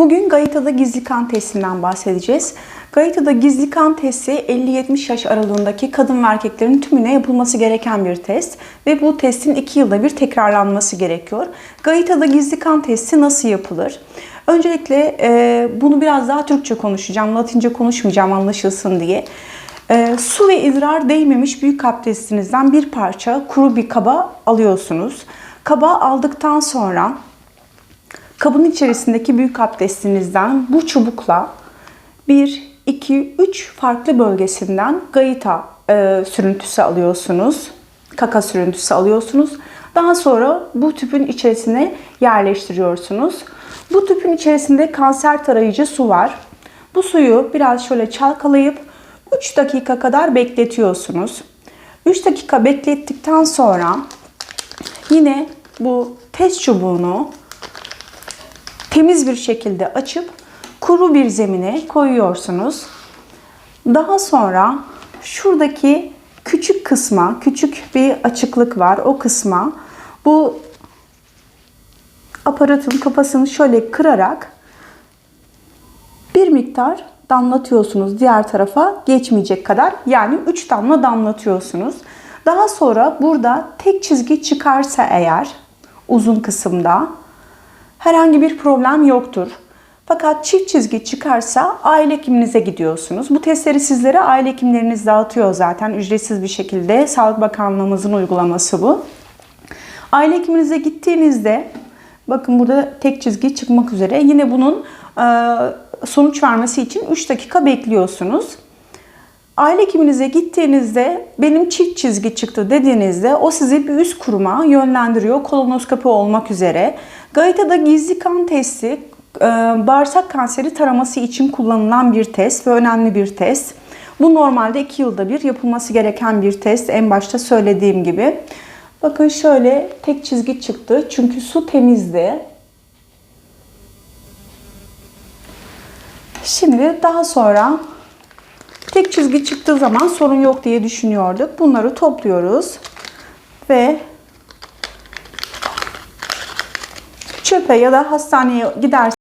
Bugün Gaita'da gizli kan testinden bahsedeceğiz. Gaita'da gizli kan testi 50-70 yaş aralığındaki kadın ve erkeklerin tümüne yapılması gereken bir test ve bu testin 2 yılda bir tekrarlanması gerekiyor. Gaita'da gizli kan testi nasıl yapılır? Öncelikle e, bunu biraz daha Türkçe konuşacağım, Latince konuşmayacağım anlaşılsın diye. E, su ve idrar değmemiş büyük abdestinizden bir parça kuru bir kaba alıyorsunuz. Kaba aldıktan sonra Kabın içerisindeki büyük abdestinizden bu çubukla 1, 2, 3 farklı bölgesinden gayita e, sürüntüsü alıyorsunuz. Kaka sürüntüsü alıyorsunuz. Daha sonra bu tüpün içerisine yerleştiriyorsunuz. Bu tüpün içerisinde kanser tarayıcı su var. Bu suyu biraz şöyle çalkalayıp 3 dakika kadar bekletiyorsunuz. 3 dakika beklettikten sonra yine bu test çubuğunu temiz bir şekilde açıp kuru bir zemine koyuyorsunuz. Daha sonra şuradaki küçük kısma, küçük bir açıklık var o kısma bu aparatın kafasını şöyle kırarak bir miktar damlatıyorsunuz diğer tarafa geçmeyecek kadar. Yani 3 damla damlatıyorsunuz. Daha sonra burada tek çizgi çıkarsa eğer uzun kısımda herhangi bir problem yoktur. Fakat çift çizgi çıkarsa aile hekiminize gidiyorsunuz. Bu testleri sizlere aile hekimleriniz dağıtıyor zaten ücretsiz bir şekilde. Sağlık Bakanlığımızın uygulaması bu. Aile hekiminize gittiğinizde bakın burada tek çizgi çıkmak üzere. Yine bunun sonuç vermesi için 3 dakika bekliyorsunuz. Aile hekiminize gittiğinizde benim çift çizgi çıktı dediğinizde o sizi bir üst kuruma yönlendiriyor kolonoskopi olmak üzere. Gaita'da gizli kan testi e, bağırsak kanseri taraması için kullanılan bir test ve önemli bir test. Bu normalde 2 yılda bir yapılması gereken bir test en başta söylediğim gibi. Bakın şöyle tek çizgi çıktı çünkü su temizdi. Şimdi daha sonra tek çizgi çıktığı zaman sorun yok diye düşünüyorduk. Bunları topluyoruz ve çöpe ya da hastaneye giderseniz